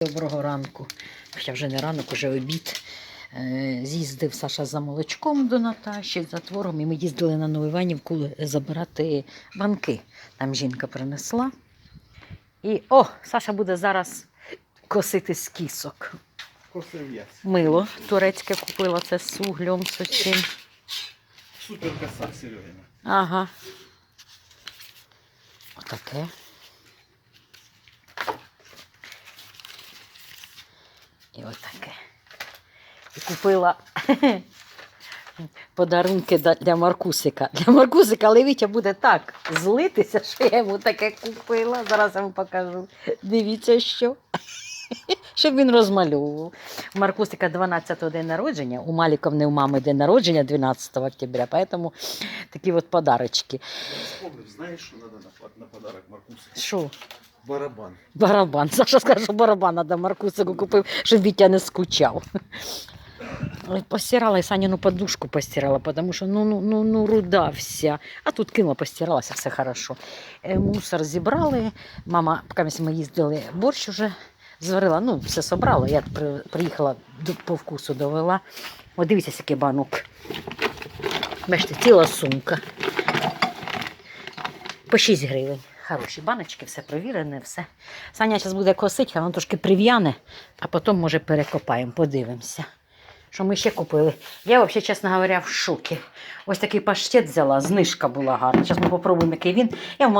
Доброго ранку. Хоча вже не ранок, уже обід. Е, З'їздив Саша за молочком до Наташі, за твором, і ми їздили на Нову Іванівку забирати банки. Там жінка принесла. І о, Саша буде зараз косити з кісок. Косив я. Мило турецьке купила, це з углем, з усім. Супер коса, Серегина. Ага. Отаке. І отаке. І купила подарунки для Маркусика. Для Маркусика, але Вітя буде так злитися, що я йому таке купила. Зараз я вам покажу. Дивіться, що. Щоб він розмальовував. У Маркусика 12-го день народження, у Маліковни у мами день народження 12 октября, поэтому такі от подарочки. Я вспомнив, знаєш, що треба на, подарок Маркусу? Що? Барабан. Барабан. Саша сказав, що барабан треба Маркусику купив, щоб Вітя не скучав. Постирала і Саніну подушку постирала, тому що ну, ну, ну, ну, руда вся. А тут кинула, постиралася, все хорошо. Е, Мусор зібрали. Мама, поки ми їздили, борщ уже зварила. Ну, все собрала. Я приїхала по вкусу довела. О, дивіться, який банок. Бачите, ціла сумка. По 6 гривень. Хороші баночки, все провірене, все. Саня зараз буде косити, воно трошки прив'яне, а потім, може, перекопаємо, подивимося. Що ми ще купили? Я взагалі, чесно говоря, в шокі. Ось такий паштет взяла, знижка була гарна. Зараз ми попробуємо, який він. Я в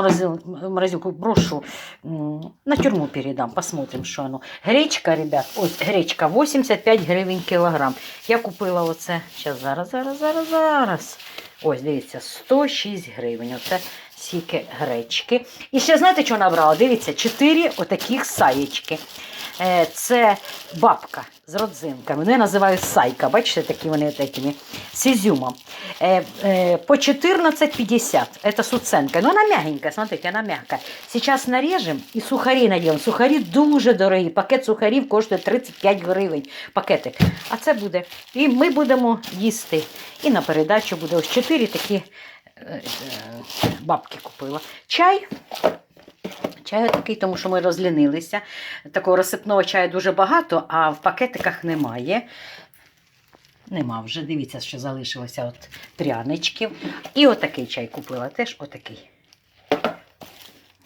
морозилку брошу, на тюрму передам, посмотрим, що воно. Гречка, ребят, ось гречка 85 гривень кілограм. Я купила оце, зараз, зараз, зараз, зараз. Ось, дивіться, 106 гривень. Оце скільки гречки. І ще знаєте, що набрала? Дивіться, 4 отаких саєчки. Е, Це бабка з родзинками. Ну, я називаю сайка. Бачите, такі вони такими, з ізюмом. Е, е, По 14,50. Это с уценкой. Ну, она мягенькая, смотрите, она мягкая. Сейчас нарежем і сухарі наделаем. Сухарі дуже дорогі. Пакет сухарів коштує 35 гривень. Пакетик. А це буде. І ми будемо їсти. І на передачу буде ось 4 такі бабки купила. Чай. Чай такий, тому що ми розлінилися. Такого розсипного чаю дуже багато, а в пакетиках немає. Нема вже. Дивіться, що залишилося от пряничків. І отакий чай купила. Теж отакий.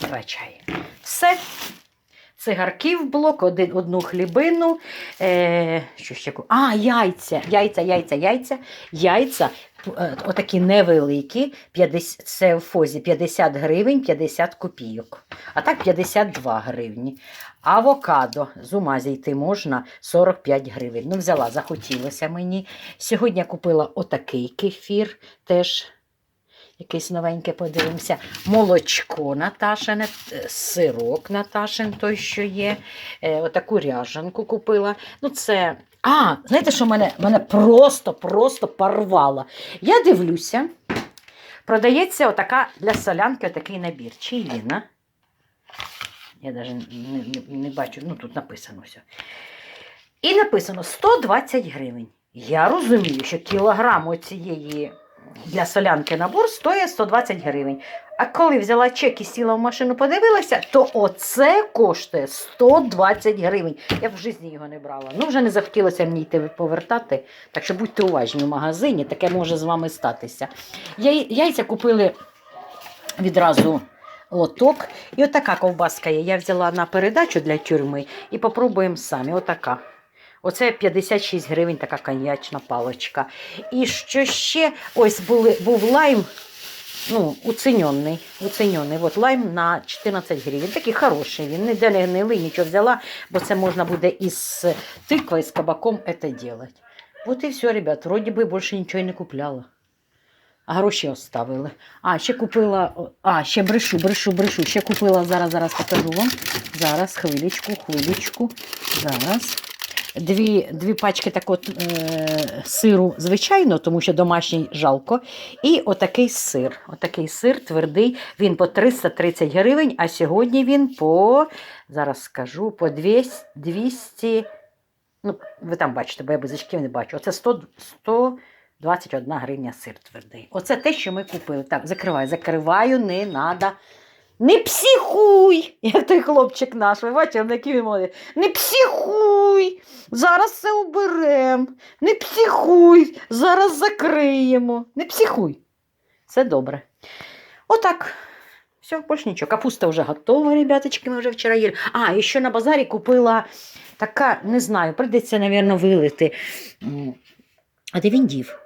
Два чаї. Все. Цигарки в блок, один, одну хлібину. Е, що ще? А, яйця. Яйця, яйця, яйця. Яйця е, отакі невеликі. 50, це в фозі 50 гривень, 50 копійок. А так 52 гривні. Авокадо з ума зійти можна 45 гривень. Ну, взяла, захотілося мені. Сьогодні купила отакий кефір, теж якийсь новенький, подивимося. Молочко Наташине, е, сирок Наташин, той, що є. Е, отаку ряжанку купила. Ну, це. А, знаєте, що мене, мене просто, просто порвало. Я дивлюся, продається отака для солянки отакий набір. Чиїна. Я навіть не, не, не бачу, ну тут написано все. І написано 120 гривень. Я розумію, що кілограм оцієї для солянки набор стоїть 120 гривень. А коли взяла чек і сіла в машину, подивилася, то оце коштує 120 гривень. Я в житті його не брала. Ну, вже не захотілося мені йти повертати. Так що будьте уважні в магазині, таке може з вами статися. Яйця купили відразу лоток. І отака ковбаска є. Я взяла на передачу для тюрми і попробуємо самі. Отака. Оце 56 гривень така коньячна паличка. І що ще? Ось були, був лайм. Ну, уцінений, уцінений. От лайм на 14 гривень. Такий хороший. Він ніде не гнилий, нічого взяла, бо це можна буде із тиквою, з кабаком це робити. От і все, ребят. Вроді би більше нічого не купляла. А гроші оставили. А, ще купила. А, ще брешу, брешу, брешу. Ще купила, зараз, зараз покажу вам. Зараз, хвилечку, хвилечку. Зараз. Дві, дві пачки так от, е, сиру, звичайно, тому що домашній жалко. І отакий сир. Отакий сир твердий, він по 330 гривень, а сьогодні він по, зараз скажу, по 200, 200 ну, ви там бачите, бо я без очків не бачу. Оце 100, 121 гривня сир твердий. Оце те, що ми купили. Так, закриваю, закриваю, не треба Не психуй! Як той хлопчик наш, ви бачите, на він молодий. Не психуй! Зараз все уберем. Не психуй! Зараз закриємо. Не психуй. Все добре. Отак. Все, більше нічого. Капуста вже готова, ребяточки, ми вже вчора їли. А, і ще на базарі купила така, не знаю, прийдеться, мабуть, вилити. А де він дів?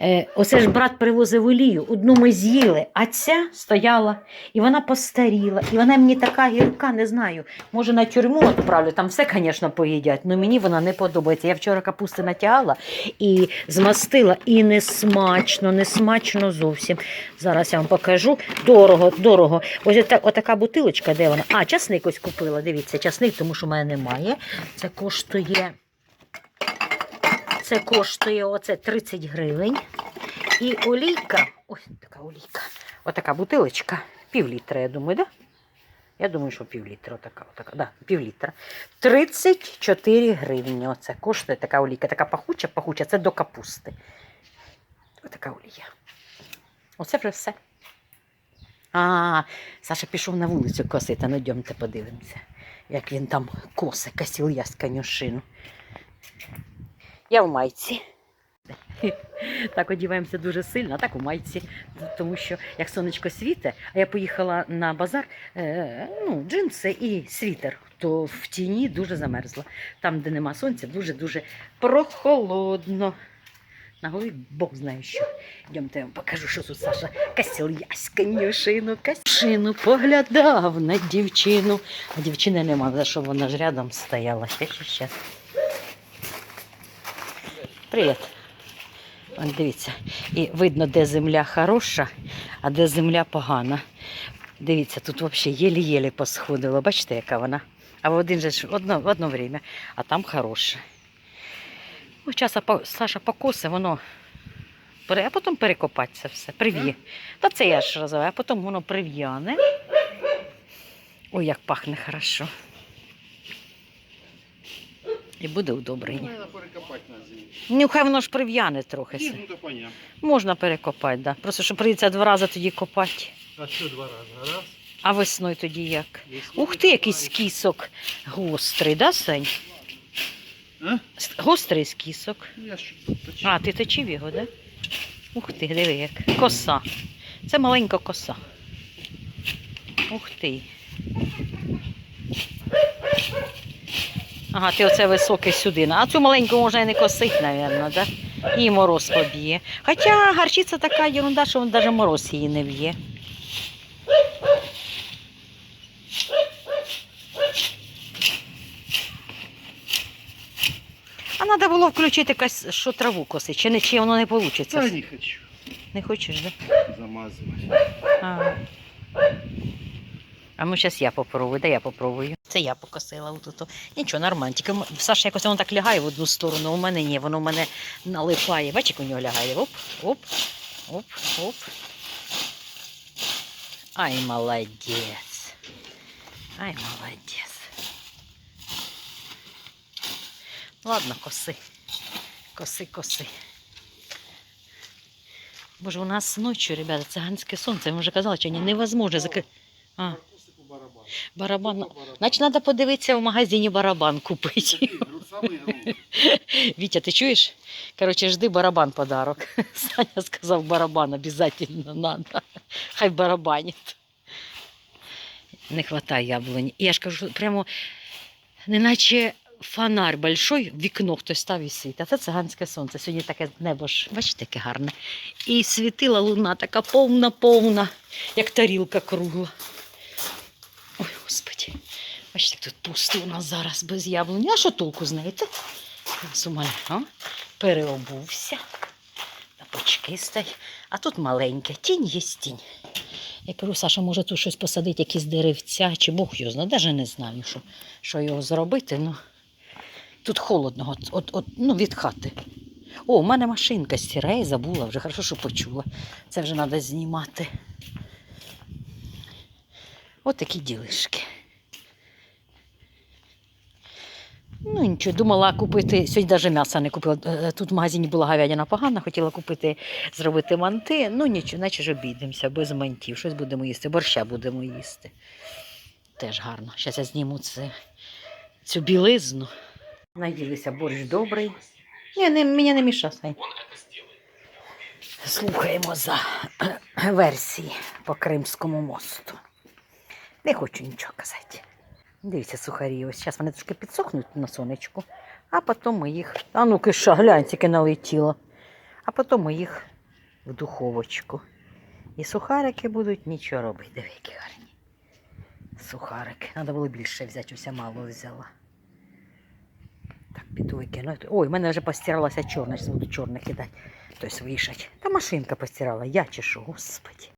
Е, оце ж брат привозив олію, одну ми з'їли, а ця стояла, і вона постаріла, і вона мені така гірка, не знаю. Може на тюрму відправлю, там все, звісно, поїдять, але мені вона не подобається. Я вчора капусти натягала і змастила, і не смачно, не смачно зовсім. Зараз я вам покажу. Дорого, дорого. Ось ота- отака бутилочка, де вона? А, часник ось купила. Дивіться, часник, тому що в мене немає. Це коштує. Це коштує оце 30 гривень. І олійка, ось така олійка, отака бутилочка, пів літра, я думаю, да? Я думаю, що пів літра, отака, отака, да, пів літра. 34 гривні. Оце коштує така олійка. Така пахуча, пахуча, це до капусти. Отака олія. Оце вже все. А, Саша пішов на вулицю косити, ну йдемте подивимося, як він там косе, косив я з конюшину. Я в майці. Так одіваємося дуже сильно, а так у майці. Тому що як сонечко світе, а я поїхала на базар, е, ну, джинси і світер, то в тіні дуже замерзла. Там, де нема сонця, дуже-дуже прохолодно. На голові Бог знає що. Йдемте, я вам покажу, що тут Саша косил ясь конюшину, косину, поглядав на дівчину. А дівчини нема, за що вона ж рядом стояла. Ще, ще, ще. Привіт. Вон, дивіться. І видно, де земля хороша, а де земля погана. Дивіться, тут взагалі єлі-єлі посходило. Бачите, яка вона? А в один же одно, в одно время, а там хороше. Ну, часа Саша покосе, воно. А потім перекопать це все. Прив'є. Та це я ж розвиваю, а потім воно прив'яне. Ой, як пахне хорошо. І буде удобрення. Ну, хай воно ж прив'яне трохи. Ні, ну то. Можна перекопати, да. Просто що прийдеться два рази тоді копати. А що два рази? Раз. А весною тоді як? весною Ух ти, якийсь копаєш. кісок гострий, да, Сань? А? Гострий скісок. Я ж точив. А, ти точив його, да? Ух ти, диви як. Коса. Це маленька коса. Ух ти. Ага, ти оце високий сюди. А цю маленьку можна і не косить, мабуть, да? І мороз поб'є. Хоча гарчиця така ерунда, що він навіть мороз її не б'є. А треба було включити якась, що траву косить, чи, не, чи воно не вийде. Та не хочу. Не хочеш, да? Замазувати. А, а ну зараз я попробую, да я попробую. Це я покосила отут. Нічого, нормально. Тільки Саша якось воно так лягає в одну сторону, у мене ні, воно в мене налипає. Бачиш, як у нього лягає. Оп, оп, оп, оп. Ай, молодець. Ай, молодець. Ладно, коси. Коси, коси. Боже, у нас ночью, ребята, циганське сонце. Ми вже казали, що невозможно закрити. Барабан. Значить, треба подивитися в магазині барабан купити. Грубий. Вітя, ти чуєш? Коротше, жди барабан подарок. Саня сказав, барабан обов'язково треба. Хай барабанить. Не вистачає яблуні. Я ж кажу, прямо неначе фонарь большой, вікно хтось став і світ. А це циганське сонце. Сьогодні таке небо ж, бачите, яке гарне. І світила луна така повна-повна, як тарілка кругла. Бачите, тут пусто у нас зараз без яблуні. А що толку знаєте? Сумаля, а? переобувся. Тапочки стать. А тут маленьке. Тінь є тінь. Я кажу, Саша, може тут щось посадити, якісь деревця, чи Бог його знає. Навіть не знаю, що, що його зробити. Ну, тут холодно, от, от, от, ну, від хати. О, у мене машинка стирає, забула вже, хорошо, що почула. Це вже треба знімати. От такі ділишки. Ну нічого, думала купити. Сьогодні навіть м'яса не купила. Е, Тут в магазині була говядина погана, хотіла купити, зробити манти. Ну нічого, наче ж обійдемося, без мантів. Щось будемо їсти, борща будемо їсти. Теж гарно. Зараз я зніму це, цю білизну. Наїлися борщ добрий. Ні, не, мені не міша, Сань. Слухаємо за версії по Кримському мосту. Не хочу нічого казати. Дивіться, сухарі, ось зараз вони трошки підсохнуть на сонечку, а потім ми їх. А ну киша, глянь, тільки налетіло. А потім ми їх в духовочку. І сухарики будуть нічого робити. Диви, які гарні. Сухарики. Треба було більше взяти, уся мало взяла. Так, піду викину. Ой, в мене вже постиралася чорна, буду чорне кидати. Тобто вішать. Та машинка постирала, я що, господі.